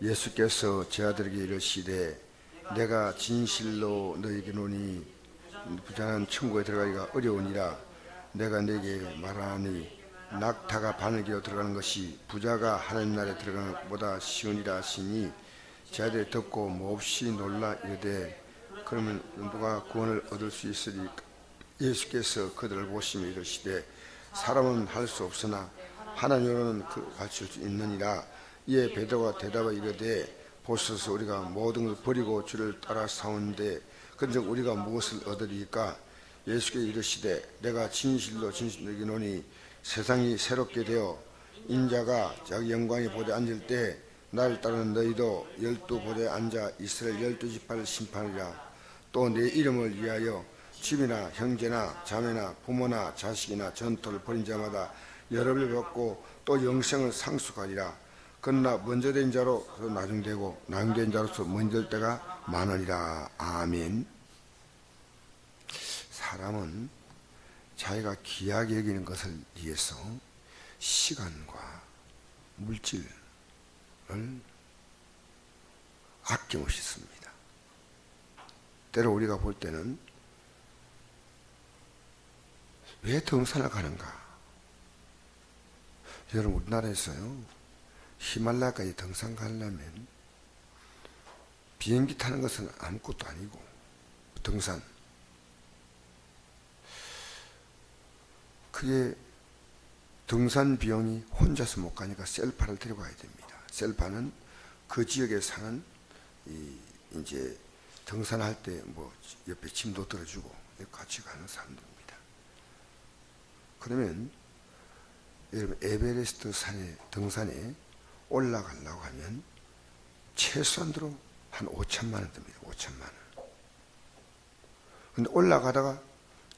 예수께서 제 아들에게 이르시되 내가 진실로 너에게 노니 부자는 천국에 들어가기가 어려우니라. 내가 내게 말하니 낙타가 바늘기로 들어가는 것이 부자가 하나님 나라에 들어가는 것보다 쉬우니라 하시니 제 아들이 듣고 몹시 놀라 이르되 그러면 누가 구원을 얻을 수 있으리까 예수께서 그들을 보시며 이르시되 사람은 할 수 없으나 하나님으로는 그 가르칠 수 있느니라 이에 베드로가 대답하 이르되 보소서 우리가 모든 것을 버리고 주를 따라 싸운데 근즉 우리가 무엇을 얻으리까? 예수께서 이르시되 내가 진실로 진실로 이기노니 세상이 새롭게 되어 인자가 자기 영광의 보좌에 앉을 때 나를 따르는 너희도 열두 보좌에 앉아 이스라엘 열두 지파를 심판하리라. 또 내 이름을 위하여 집이나 형제나 자매나 부모나 자식이나 전토를 벌인 자마다 열업을 받고 또 영생을 상속하리라 그러나 먼저 된 자로 나중되고 나중된 자로서 먼저 될 때가 많으리라. 아멘. 사람은 자기가 귀하게 여기는 것을 위해서 시간과 물질을 아낌없이 씁니다. 때로 우리가 볼 때는 왜 등산을 가는가? 여러분 우리나라에서요 히말라야까지 등산 가려면 비행기 타는 것은 아무것도 아니고 등산 그게 등산 비용이 혼자서 못 가니까 셀파를 데려가야 됩니다. 셀파는 그 지역에 사는 이 이제 등산할 때 뭐 옆에 짐도 들어주고 같이 가는 사람들입니다. 그러면 여러분 에베레스트 산에 등산에 올라가려고 하면 최소한으로 한 5천만 원 듭니다. 5천만 원. 근데 올라가다가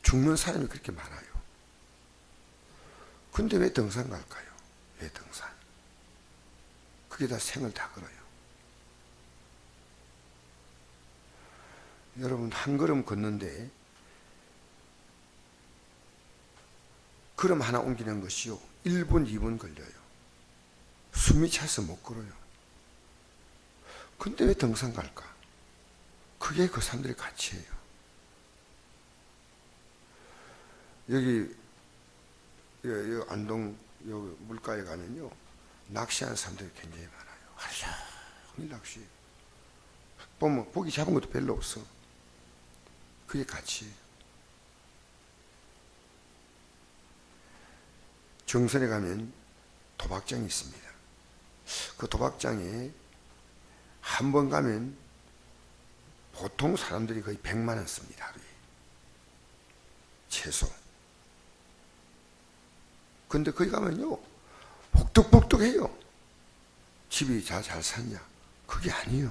죽는 사람이 그렇게 많아요. 근데 왜 등산 갈까요? 왜 등산? 그게 다 생을 다 걸어요. 여러분 한 걸음 걷는데 걸음 하나 옮기는 것이요 1분 2분 걸려요. 숨이 차서 못 걸어요. 근데 왜 등산 갈까? 그게 그 사람들의 가치예요. 여기 여, 여 안동 여 물가에 가면요 낚시하는 사람들이 굉장히 많아요. 하루 낚시. 보면 고기 잡은 것도 별로 없어. 그게 가치예요. 정선에 가면 도박장이 있습니다. 그 도박장에 한 번 가면 보통 사람들이 거의 100만 원 씁니다. 하루에. 최소. 근데 거기 가면요. 복덕복덕해요. 집이 잘, 잘 샀냐? 그게 아니에요.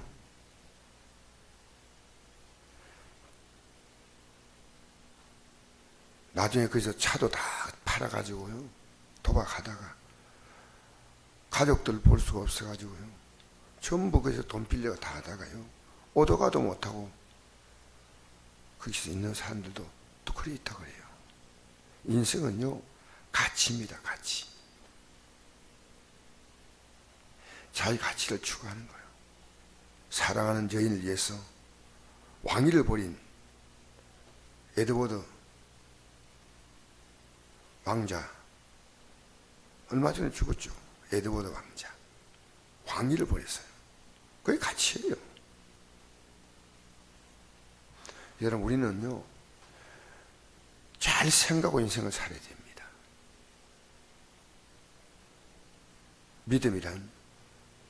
나중에 거기서 차도 다 팔아가지고요. 도박하다가 가족들 볼 수가 없어가지고요. 전부 거기서 돈 빌려 다 하다가요. 오도 가도 못하고 거기서 있는 사람들도 또 그래 있다 그래요. 인생은요, 가치입니다, 가치. 자기 가치를 추구하는 거예요. 사랑하는 여인을 위해서 왕위를 버린 에드워드 왕자 얼마 전에 죽었죠. 에드워드 왕자. 왕위를 버렸어요. 그게 가치예요. 여러분, 우리는요, 잘 생각하고 인생을 살아야 됩니다. 믿음이란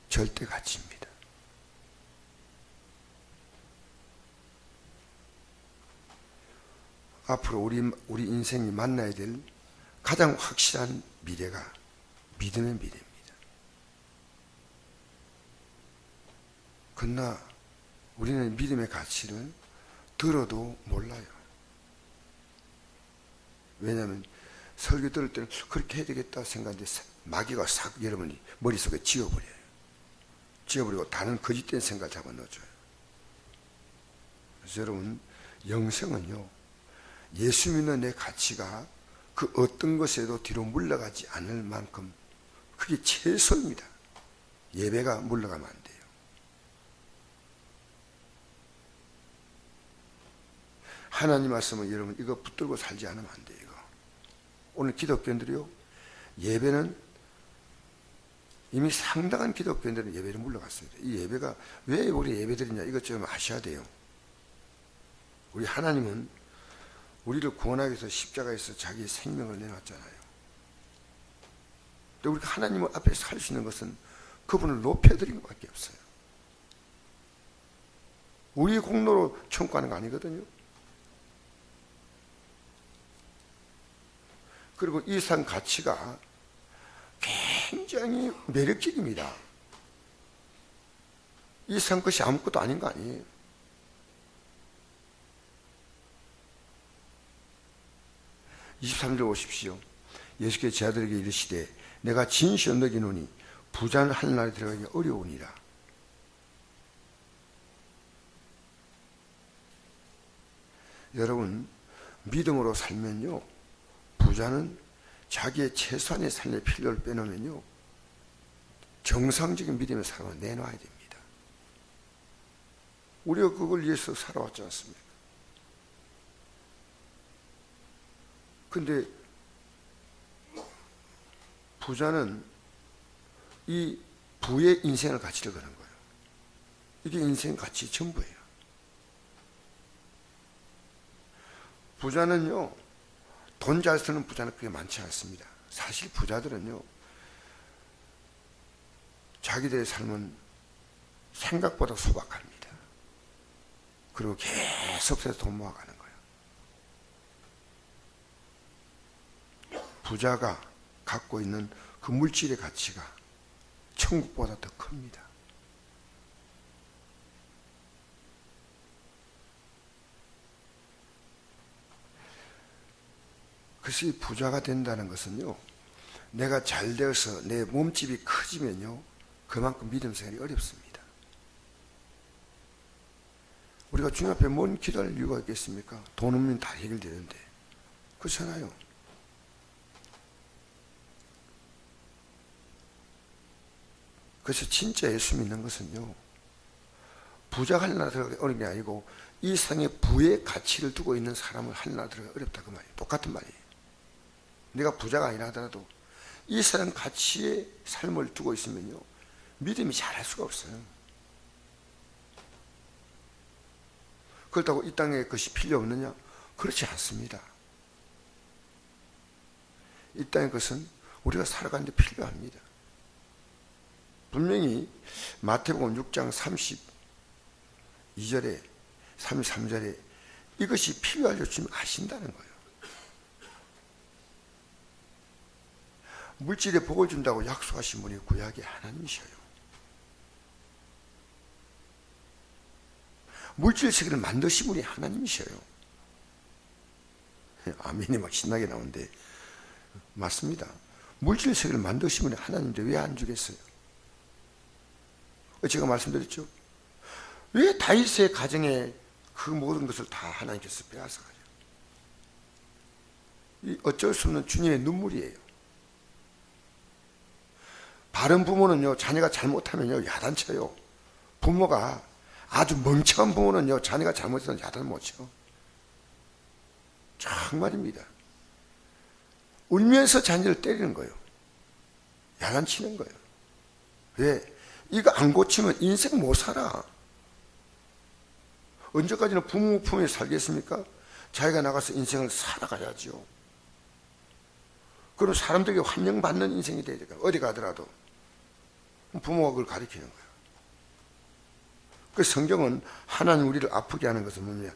절대 가치입니다. 앞으로 우리, 우리 인생이 만나야 될 가장 확실한 미래가 믿음의 미래입니다. 그러나 우리는 믿음의 가치를 들어도 몰라요. 왜냐하면 설교 들을 때는 그렇게 해야 되겠다 생각하는데 마귀가 싹 여러분이 머릿속에 지워버려요. 지워버리고 다른 거짓된 생각을 잡아 넣어줘요. 그래서 여러분 영생은요 예수 믿는 내 가치가 그 어떤 것에도 뒤로 물러가지 않을 만큼 그게 최소입니다. 예배가 물러가면 안 돼요. 하나님 말씀은 여러분 이거 붙들고 살지 않으면 안 돼요. 이거. 오늘 기독교인들이요 예배는 이미 상당한 기독교인들은 예배를 물러갔습니다. 이 예배가 왜 우리 예배드리냐 이것 좀 아셔야 돼요. 우리 하나님은 우리를 구원하기 위해서 십자가에서 자기 생명을 내놨잖아요. 근데 우리가 하나님 앞에 살 수 있는 것은 그분을 높여드린 것밖에 없어요. 우리 공로로 청구하는 거 아니거든요. 그리고 이상 가치가 굉장히 매력적입니다. 이상 것이 아무것도 아닌 거 아니에요. (23절) 보십시오 예수께서 제 아들에게 이르시되 내가 진실로 너기노니 부자는 하늘나라에 들어가기 어려우니라 여러분 믿음으로 살면요 부자는 자기의 최소한의 삶의 필요를 빼놓으면요 정상적인 믿음의 삶을 내놔야 됩니다. 우리가 그걸 위해서 살아왔지 않습니까? 근데 부자는 이 부의 인생을 가치를 거는 거예요. 이게 인생 가치 전부예요. 부자는요, 돈 잘 쓰는 부자는 그게 많지 않습니다. 사실 부자들은요, 자기들의 삶은 생각보다 소박합니다. 그리고 계속해서 돈 모아가는 거예요. 부자가 갖고 있는 그 물질의 가치가 천국보다 더 큽니다. 그래서 이 부자가 된다는 것은요, 내가 잘 되어서 내 몸집이 커지면요, 그만큼 믿음 생활이 어렵습니다. 우리가 주님 앞에 뭔 기도할 이유가 있겠습니까? 돈 없으면 다 해결되는데. 그렇잖아요. 그래서 진짜 예수 믿는 것은요, 부자가 하늘나라 들어가기 어려운 게 아니고, 이 세상에 부의 가치를 두고 있는 사람을 하늘나라 들어가기 어렵다 그 말이에요. 똑같은 말이에요. 내가 부자가 아니라 하더라도 이 세상 가치의 삶을 두고 있으면요, 믿음이 잘할 수가 없어요. 그렇다고 이 땅에 것이 필요 없느냐? 그렇지 않습니다. 이 땅의 것은 우리가 살아가는데 필요합니다. 분명히 마태복음 6장 32절에 33절에 이것이 필요할 줄 아신다는 거예요. 물질에 복을 준다고 약속하신 분이 구약의 하나님이셔요. 물질 세계를 만드신 분이 하나님이셔요. 아멘이 막 신나게 나오는데 맞습니다. 물질 세계를 만드신 분이 하나님인데 왜 안 주겠어요? 제가 말씀드렸죠. 왜 다윗의 가정에 그 모든 것을 다 하나님께서 빼앗아가요? 이 어쩔 수 없는 주님의 눈물이에요. 바른 부모는요, 자녀가 잘못하면요, 야단쳐요. 부모가 아주 멍청한 부모는요, 자녀가 잘못해서 야단 못 쳐. 정말입니다. 울면서 자녀를 때리는 거예요. 야단치는 거예요. 왜? 이거 안 고치면 인생 못 살아. 언제까지나 부모 품에 살겠습니까? 자기가 나가서 인생을 살아가야죠. 그럼 사람들에게 환영받는 인생이 돼야 돼요. 어디 가더라도. 부모가 그걸 가리키는 거예요. 그 성경은 하나님 우리를 아프게 하는 것은 뭐냐?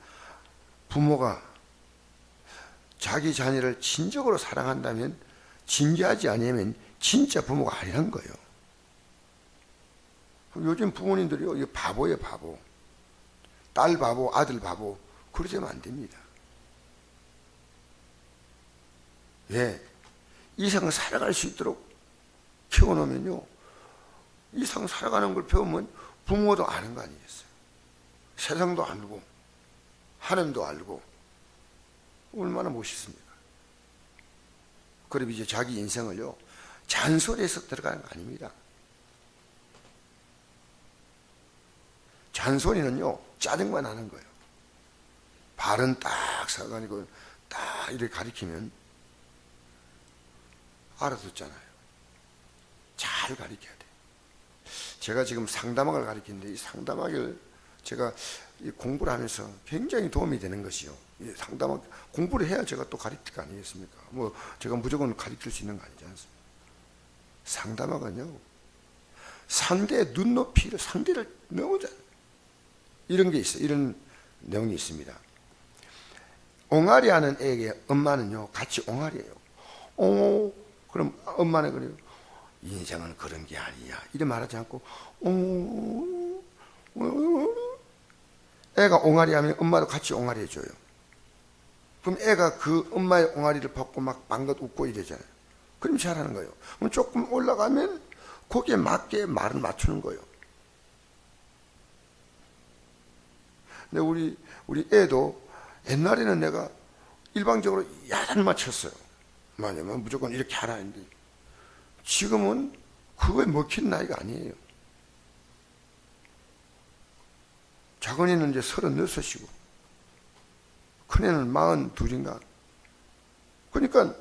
부모가 자기 자녀를 진적으로 사랑한다면 진지하지 않으면 진짜 부모가 아니란 거예요. 요즘 부모님들이요, 이 바보예요, 바보. 딸 바보, 아들 바보. 그러시면 안 됩니다. 왜? 이상 살아갈 수 있도록 키워놓으면요, 이상 살아가는 걸 배우면 부모도 아는 거 아니겠어요? 세상도 알고, 하나님도 알고, 얼마나 멋있습니까? 그럼 이제 자기 인생을요, 잔소리에서 들어가는 거 아닙니다. 잔소리는요, 짜증만 나는 거예요. 발은 딱 서가지고 딱 이렇게 가리키면 알아듣잖아요. 잘 가리켜야 돼. 제가 지금 상담학을 가리키는데 이 상담학을 제가 이 공부를 하면서 굉장히 도움이 되는 것이요. 이 상담학 공부를 해야 제가 또 가르칠 거 아니겠습니까? 뭐 제가 무조건 가르칠 수 있는 거 아니지 않습니까? 상담학은요. 상대의 눈높이를 상대를 잘 이런 게 있어요. 이런 내용이 있습니다. 옹알이 하는 애에게 엄마는요 같이 옹알이에요. 오 그럼 엄마는 그래요. 인생은 그런 게 아니야. 이래 말하지 않고 오, 오 애가 옹알이 하면 엄마도 같이 옹알이 해줘요. 그럼 애가 그 엄마의 옹알이를 받고 막 방긋 웃고 이러잖아요. 그럼 잘하는 거예요. 그럼 조금 올라가면 거기에 맞게 말을 맞추는 거예요. 근데 우리 우리 애도 옛날에는 내가 일방적으로 야단 맞췄어요. 뭐냐면 무조건 이렇게 하라 했는데 지금은 그거에 먹힌 나이가 아니에요. 작은이는 이제 서른여섯이고 큰 애는 마흔 둘인가. 그러니까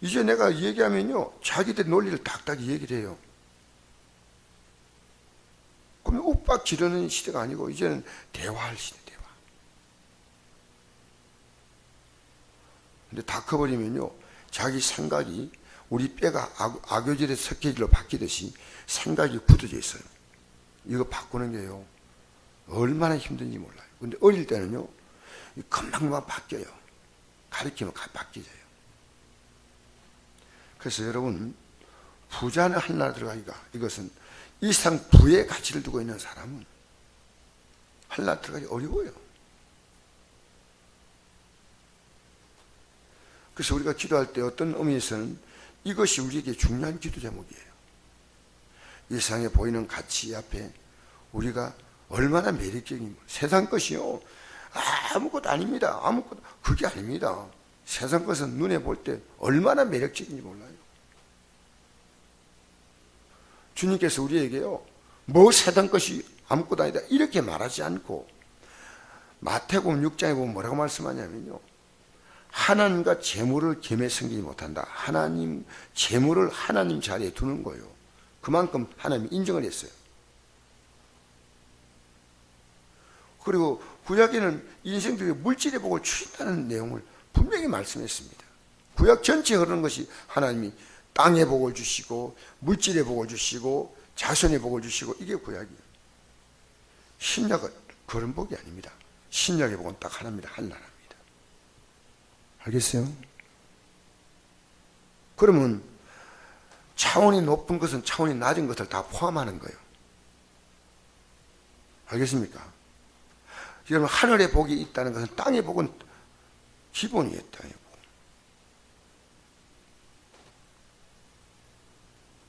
이제 내가 얘기하면요 자기들 논리를 딱딱 얘기를 해요. 그러면 욱박 지르는 시대가 아니고 이제는 대화할 시대 대화. 근데 다 커버리면요 자기 생각이 우리 뼈가 악- 악교질의 석회질로 바뀌듯이 생각이 굳어져 있어요. 이거 바꾸는 게요 얼마나 힘든지 몰라요. 근데 어릴 때는요 금방금방 바뀌어요. 가르치면 가- 바뀌져요. 그래서 여러분 부자는 한나라 들어가기가 이것은 이상 부의 가치를 두고 있는 사람은 한나라 들어가기 어려워요. 그래서 우리가 기도할 때 어떤 의미에서는 이것이 우리에게 중요한 기도 제목이에요. 이 세상에 보이는 가치 앞에 우리가 얼마나 매력적인 세상 것이요 아무것도 아닙니다. 아무것도 그게 아닙니다. 세상 것은 눈에 볼 때 얼마나 매력적인지 몰라요. 주님께서 우리에게요 뭐 세상 것이 아무것도 아니다 이렇게 말하지 않고 마태복음 6장에 보면 뭐라고 말씀하냐면요 하나님과 재물을 겸해 섬기지 못한다. 하나님 재물을 하나님 자리에 두는 거예요. 그만큼 하나님이 인정을 했어요. 그리고 구약에는 인생들이 물질의 복을 주신다는 내용을 분명히 말씀했습니다. 구약 전체에 흐르는 것이 하나님이 땅의 복을 주시고 물질의 복을 주시고 자손의 복을 주시고 이게 구약이에요. 신약은 그런 복이 아닙니다. 신약의 복은 딱 하나입니다. 한 나라입니다. 알겠어요? 그러면 차원이 높은 것은 차원이 낮은 것을 다 포함하는 거예요. 알겠습니까? 여러분 하늘의 복이 있다는 것은 땅의 복은 기본이에요. 땅의 복.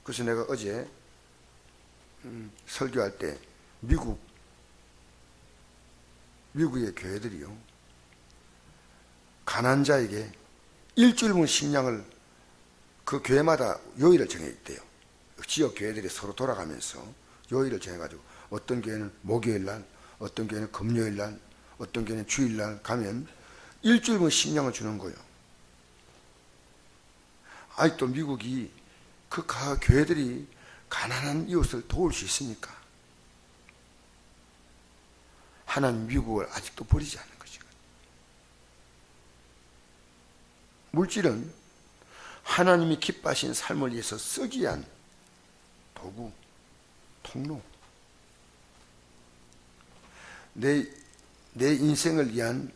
그래서 내가 어제 음, 설교할 때 미국 미국의 교회들이요 가난 자에게 일주일분 식량을 그 교회마다 요일을 정해 있대요. 지역 교회들이 서로 돌아가면서 요일을 정해가지고 어떤 교회는 목요일 날, 어떤 교회는 금요일 날, 어떤 교회는 주일 날 가면 일주일분 식량을 주는 거예요. 아직도 미국이 그 가- 교회들이 가난한 이웃을 도울 수 있습니까? 하나님 미국을 아직도 버리지 것이죠. 물질은 하나님이 기뻐하신 삶을 위해서 쓰기 위한 도구, 통로. 내, 내 인생을 위한,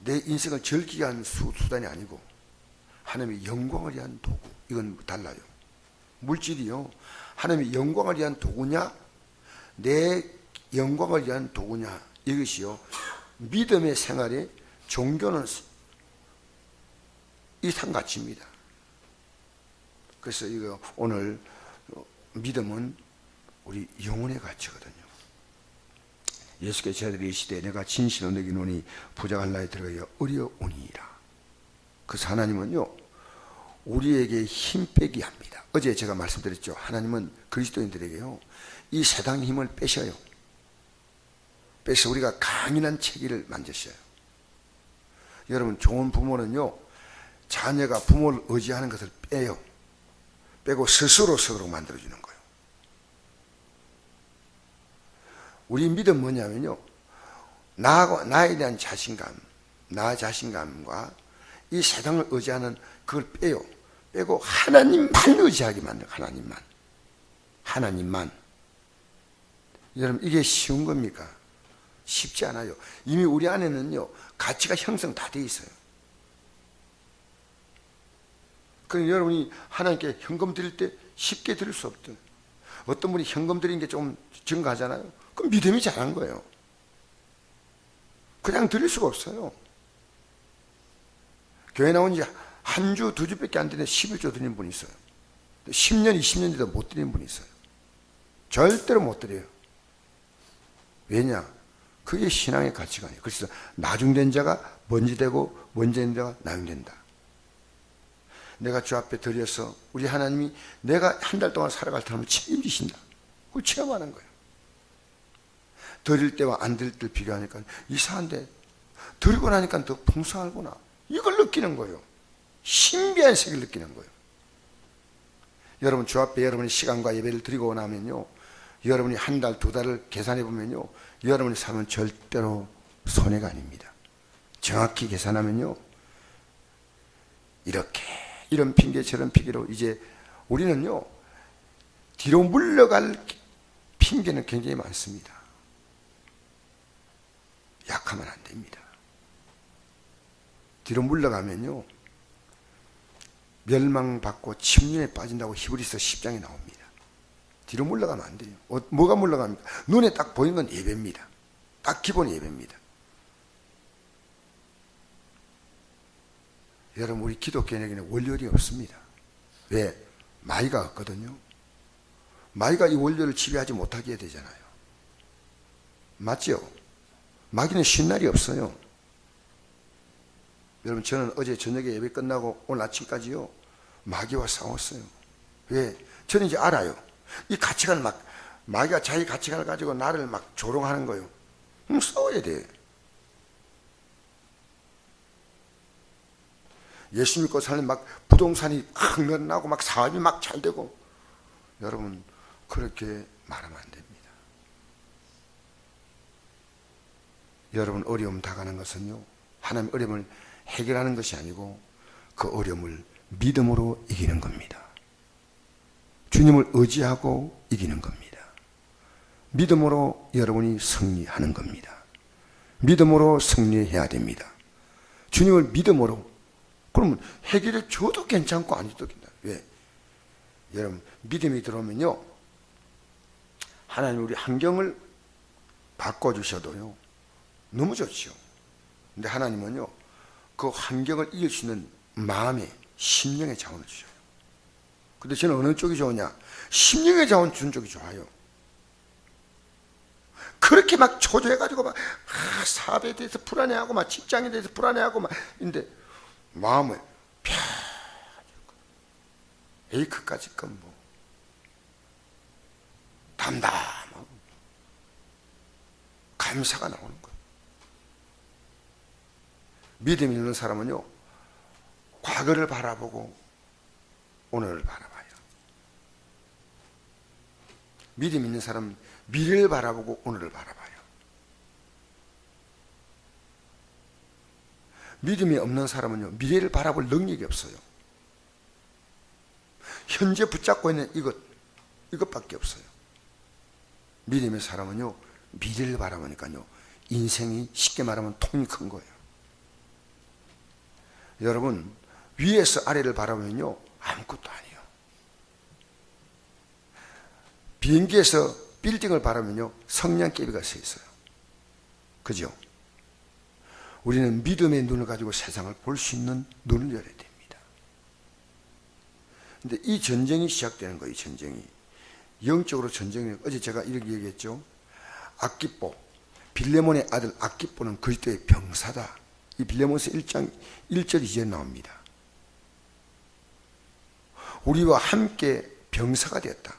내 인생을 즐기기 위한 수, 수단이 아니고 하나님의 영광을 위한 도구. 이건 달라요. 물질이요. 하나님의 영광을 위한 도구냐? 내 영광을 위한 도구냐? 이것이요. 믿음의 생활에 종교는 이상 가치입니다. 그래서 이거 오늘 믿음은 우리 영혼의 가치거든요. 예수께서 저들이 시대 내가 진실로 너기노니 부자갈 나에 들어가기가 어려우니라. 그래서 하나님은요 우리에게 힘 빼기 합니다. 어제 제가 말씀드렸죠. 하나님은 그리스도인들에게요 이 세상 힘을 빼셔요. 빼서 우리가 강인한 체기를 만드셔요. 여러분 좋은 부모는요 자녀가 부모를 의지하는 것을 빼요. 빼고 스스로 서도록 만들어주는 거예요. 우리 믿음 뭐냐면요. 나하고 나에 대한 자신감, 나 자신감과 이 세상을 의지하는 그걸 빼요. 빼고 하나님만 의지하게 만들어 하나님만. 하나님만. 여러분 이게 쉬운 겁니까? 쉽지 않아요. 이미 우리 안에는요 가치가 형성 다 돼 있어요. 그럼 여러분이 하나님께 현금 드릴 때 쉽게 드릴 수 없죠. 어떤 분이 현금 드리는 게좀 증가하잖아요. 그럼 믿음이 잘한 거예요. 그냥 드릴 수가 없어요. 교회 나온 지 한 주, 두 주밖에 안 되는데 11조 드리는 분이 있어요. 10년, 20년 돼도 못 드리는 분이 있어요. 절대로 못 드려요. 왜냐? 그게 신앙의 가치가 아니에요. 그래서 나중된 자가 먼지 되고 먼지 된 자가 나중된다. 내가 주 앞에 드려서 우리 하나님이 내가 한 달 동안 살아갈 때면 책임지신다. 그걸 체험하는 거예요. 드릴 때와 안 드릴 때 비교하니까 이상한데 드리고 나니까 더 풍성하구나. 이걸 느끼는 거예요. 신비한 세계를 느끼는 거예요. 여러분 주 앞에 여러분이 시간과 예배를 드리고 나면요. 여러분이 한 달, 두 달을 계산해 보면요. 여러분의 삶은 절대로 손해가 아닙니다. 정확히 계산하면요. 이렇게 이런 핑계 저런 핑계로 이제 우리는요. 뒤로 물러갈 핑계는 굉장히 많습니다. 약하면 안 됩니다. 뒤로 물러가면요. 멸망받고 침륜에 빠진다고 히브리서 10장에 나옵니다. 뒤로 물러가면 안 돼요. 어, 뭐가 물러갑니까? 눈에 딱 보이는 건 예배입니다. 딱 기본 예배입니다. 여러분 우리 기독교인에게는 원료이 없습니다. 왜? 마이가 없거든요. 마이가 이 원료를 지배하지 못하게 해야 되잖아요. 맞죠? 마귀는 쉰 날이 없어요. 여러분 저는 어제 저녁에 예배 끝나고 오늘 아침까지요 마귀와 싸웠어요. 왜? 저는 이제 알아요. 이 가치관을 막 마귀가 자기 가치관을 가지고 나를 막 조롱하는 거예요. 그럼 싸워야 돼. 예수 믿고 살면 막 부동산이 확 늘어나고 막 사업이 막 잘 되고 여러분 그렇게 말하면 안 됩니다. 여러분 어려움 다가는 것은요 하나님 어려움을 해결하는 것이 아니고 그 어려움을 믿음으로 이기는 겁니다. 주님을 의지하고 이기는 겁니다. 믿음으로 여러분이 승리하는 겁니다. 믿음으로 승리해야 됩니다. 주님을 믿음으로 그러면 해결해 줘도 괜찮고 안 줘도 괜찮아요. 왜? 여러분 믿음이 들어오면요 하나님 우리 환경을 바꿔주셔도요 너무 좋죠. 근데 하나님은요 그 환경을 이길 수 있는 마음의 심령의 자원을 주셔요. 근데 저는 어느 쪽이 좋으냐? 심령의 자원 준 쪽이 좋아요. 그렇게 막 초조해가지고 막 아, 사업에 대해서 불안해하고 막 직장에 대해서 불안해하고 막 근데 마음을 펴 에이크까지 건 뭐 담담하고 감사가 나오는 거예요. 믿음 있는 사람은요 과거를 바라보고 오늘을 바라봐요. 믿음 있는 사람은 미래를 바라보고 오늘을 바라봐요. 믿음이 없는 사람은요, 미래를 바라볼 능력이 없어요. 현재 붙잡고 있는 이것, 이것밖에 없어요. 믿음의 사람은요, 미래를 바라보니까요, 인생이 쉽게 말하면 통이 큰 거예요. 여러분, 위에서 아래를 바라보면요, 아무것도 아니에요. 비행기에서 빌딩을 바라면요, 성냥개비가 서 있어요. 그죠? 우리는 믿음의 눈을 가지고 세상을 볼 수 있는 눈을 열어야 됩니다. 근데 이 전쟁이 시작되는 거예요, 이 전쟁이. 영적으로 전쟁이, 어제 제가 이렇게 얘기했죠. 아기뽀, 빌레몬의 아들 아기뽀는 그리스도의 병사다. 이 빌레몬서 1장 1절 이제 나옵니다. 우리와 함께 병사가 되었다.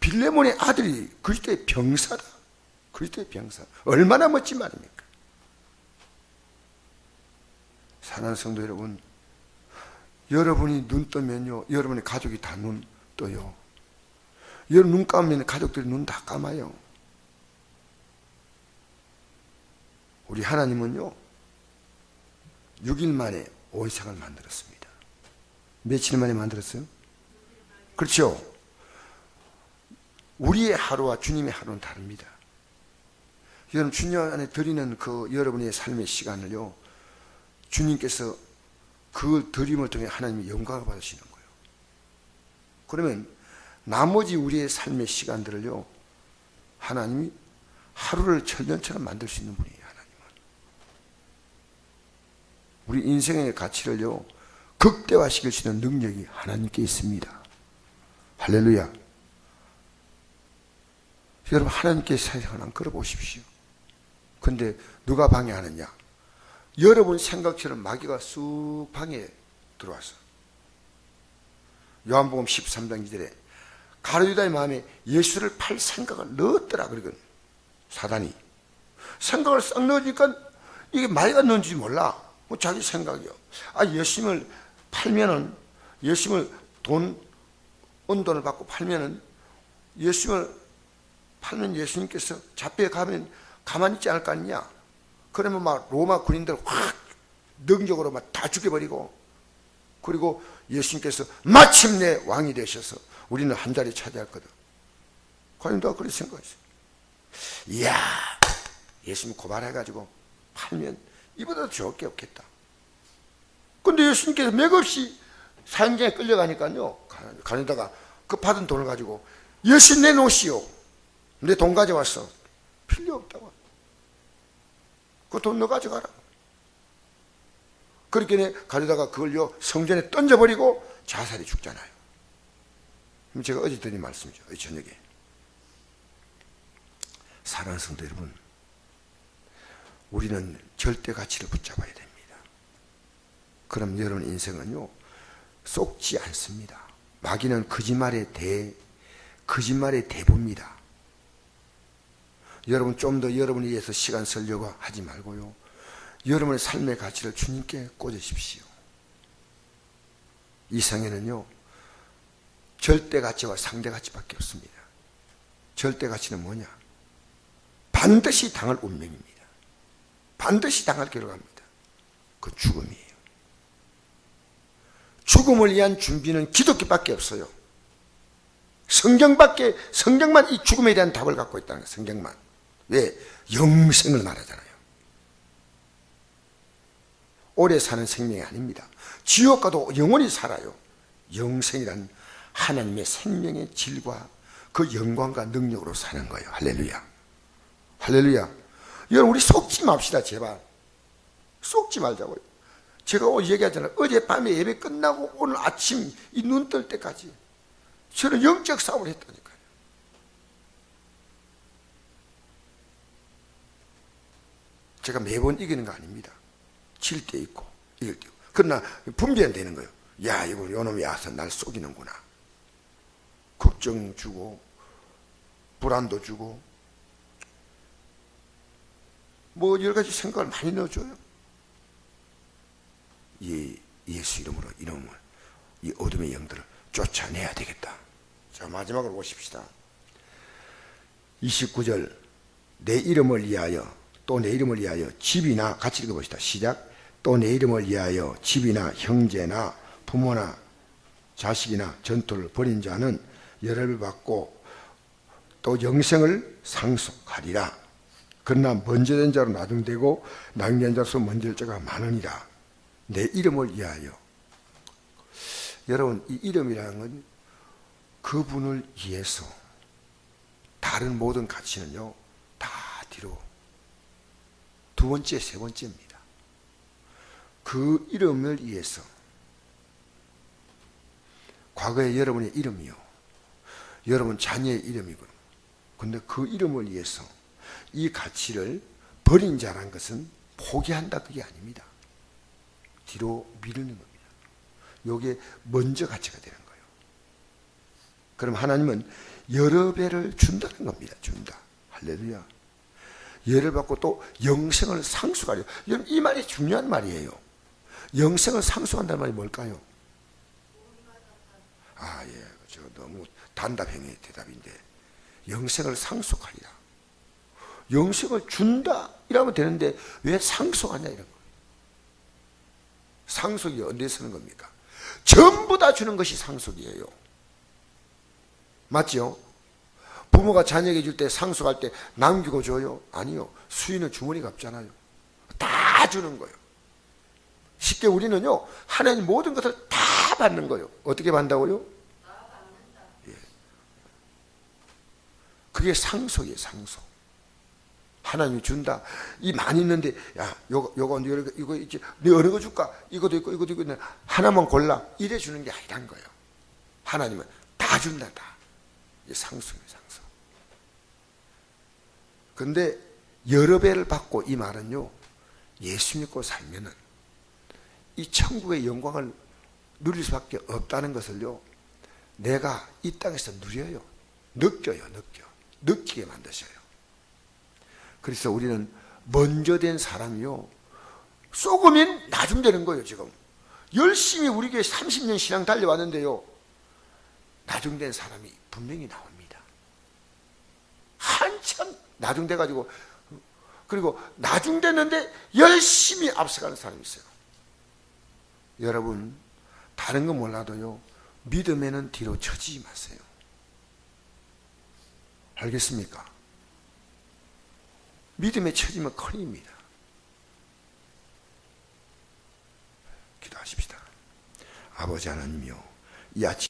빌레몬의 아들이 그리스도의 병사다. 그리스도의 병사. 얼마나 멋진 말입니까? 사랑하는 성도 여러분, 여러분이 눈 뜨면요, 여러분의 가족이 다 눈 떠요. 여러분 눈 감으면 가족들이 눈 다 감아요. 우리 하나님은요, 6일 만에 온 세상을 만들었습니다. 며칠 만에 만들었어요? 그렇죠? 우리의 하루와 주님의 하루는 다릅니다. 여러분, 주님 안에 드리는 그 여러분의 삶의 시간을요, 주님께서 그 드림을 통해 하나님이 영광을 받으시는 거예요. 그러면 나머지 우리의 삶의 시간들을요, 하나님이 하루를 천년처럼 만들 수 있는 분이에요, 하나님은. 우리 인생의 가치를요, 극대화시킬 수 있는 능력이 하나님께 있습니다. 할렐루야. 여러분, 하나님께 세상을 한번 걸어보십시오. 근데 누가 방해하느냐? 여러분 생각처럼 마귀가 쑥 방에 들어와서 요한복음 13장 2절에 가르유다의 마음에 예수를 팔 생각을 넣었더라 그러거든 사단이. 생각을 싹 넣으니까 이게 마귀가 넣은지 몰라. 뭐 자기 생각이요. 아 예수님을 팔면은 예수님을 돈 은돈을 받고 팔면은 예수님을 팔면 예수님께서 잡혀에 가면 가만히 있지 않을 거 아니냐 그러면 막 로마 군인들 확 능력으로 막 다 죽여버리고 그리고 예수님께서 마침내 왕이 되셔서 우리는 한 자리 차지할 거다. 과연 누가 그렇게 생각했어요? 이야, 예수님 고발해가지고 팔면 이보다 더 좋을 게 없겠다. 근데 예수님께서 맥없이 사형장에 끌려가니까요, 가려다가 그 받은 돈을 가지고 예수 내놓으시오. 내 돈 가져왔어. 필요 없다고. 그 돈 너 가져가라. 그렇게 가져다가 그걸요 성전에 던져버리고 자살이 죽잖아요. 제가 어제 드린 말씀이죠. 어제 저녁에. 사랑하는 성도 여러분, 우리는 절대 가치를 붙잡아야 됩니다. 그럼 여러분 인생은요 속지 않습니다. 마귀는 거짓말의 대, 거짓말의 대부입니다. 여러분 좀 더 여러분을 위해서 시간 쓰려고 하지 말고요. 여러분의 삶의 가치를 주님께 꽂으십시오. 이 상에는요, 절대 가치와 상대 가치밖에 없습니다. 절대 가치는 뭐냐? 반드시 당할 운명입니다. 반드시 당할 갑니다. 그 죽음이에요. 죽음을 위한 준비는 기독교밖에 없어요. 성경밖에, 성경만 이 죽음에 대한 답을 갖고 있다는 거예요. 성경만. 왜? 영생을 말하잖아요. 오래 사는 생명이 아닙니다. 지옥 가도 영원히 살아요. 영생이란 하나님의 생명의 질과 그 영광과 능력으로 사는 거예요. 할렐루야. 할렐루야. 여러분, 우리 속지 맙시다, 제발. 속지 말자고요. 제가 오늘 얘기하잖아요. 어젯밤에 예배 끝나고 오늘 아침 이 눈 뜰 때까지 저는 영적 싸움을 했다니까요. 제가 매번 이기는 거 아닙니다. 질 때 있고 이길 때 있고. 그러나 분별은 되는 거예요. 야 이거 요놈이 와서 날 속이는구나. 걱정 주고 불안도 주고 뭐 여러 가지 생각을 많이 넣어줘요. 이 예수 이름으로 이놈을 이 어둠의 영들을 쫓아내야 되겠다. 자 마지막으로 보십시다. 29절 내 이름을 위하여 또 내 이름을 위하여 집이나 같이 읽어봅시다. 시작. 또 내 이름을 위하여 집이나 형제나 부모나 자식이나 전투를 벌인 자는 열을 받고 또 영생을 상속하리라. 그러나 먼저 된 자로 나중되고 나중된 자로서 먼저 될 자가 많으니라. 내 이름을 위하여. 여러분, 이 이름이라는 건 그분을 위해서 다른 모든 가치는요, 다 뒤로. 두 번째, 세 번째입니다. 그 이름을 위해서. 과거에 여러분의 이름이요. 여러분 자녀의 이름이고. 근데 그 이름을 위해서 이 가치를 버린 자란 것은 포기한다 그게 아닙니다. 뒤로 미루는 겁니다. 요게 먼저 가치가 되는 거예요. 그럼 하나님은 여러 배를 준다는 겁니다. 준다. 할렐루야. 예를 받고 또 영생을 상수하려. 이 말이 중요한 말이에요. 영생을 상속한다는 말이 뭘까요? 아, 예. 저 너무 단답형의 대답인데. 영생을 상속하리라. 영생을 준다. 이러면 되는데 왜 상속하냐 이런 거예요. 상속이 언제 쓰는 겁니까? 전부 다 주는 것이 상속이에요. 맞죠? 부모가 자녀에게 줄 때 상속할 때 남기고 줘요? 아니요. 수인은 주머니가 없잖아요. 다 주는 거예요. 쉽게 우리는요, 하나님 모든 것을 다 받는 거예요. 어떻게 받는다고요? 예. 그게 상속이에요, 상속. 하나님이 준다. 이 많이 있는데, 야, 요거, 요거, 이거, 이거 있지. 네 어느 거 줄까? 이것도 있고, 이것도 있고, 하나만 골라. 이래 주는 게 아니란 거예요. 하나님은 다 준다, 다. 이게 상속이에요, 상속. 근데 여러 배를 받고 이 말은요, 예수 믿고 살면은 이 천국의 영광을 누릴 수밖에 없다는 것을요, 내가 이 땅에서 누려요. 느껴요, 느껴. 느끼게 만드셔요. 그래서 우리는 먼저 된 사람이요, 쏘으면 나중 되는 거예요, 지금. 열심히 우리 교회 30년 신앙 달려왔는데요, 나중 된 사람이 분명히 나옵니다. 한참 나중 돼가지고, 그리고 나중 됐는데 열심히 앞서가는 사람이 있어요. 여러분, 다른 건 몰라도요, 믿음에는 뒤로 처지지 마세요. 알겠습니까? 믿음에 처지면 큰일입니다. 기도하십시다. 아버지 하나님이요, 이 아침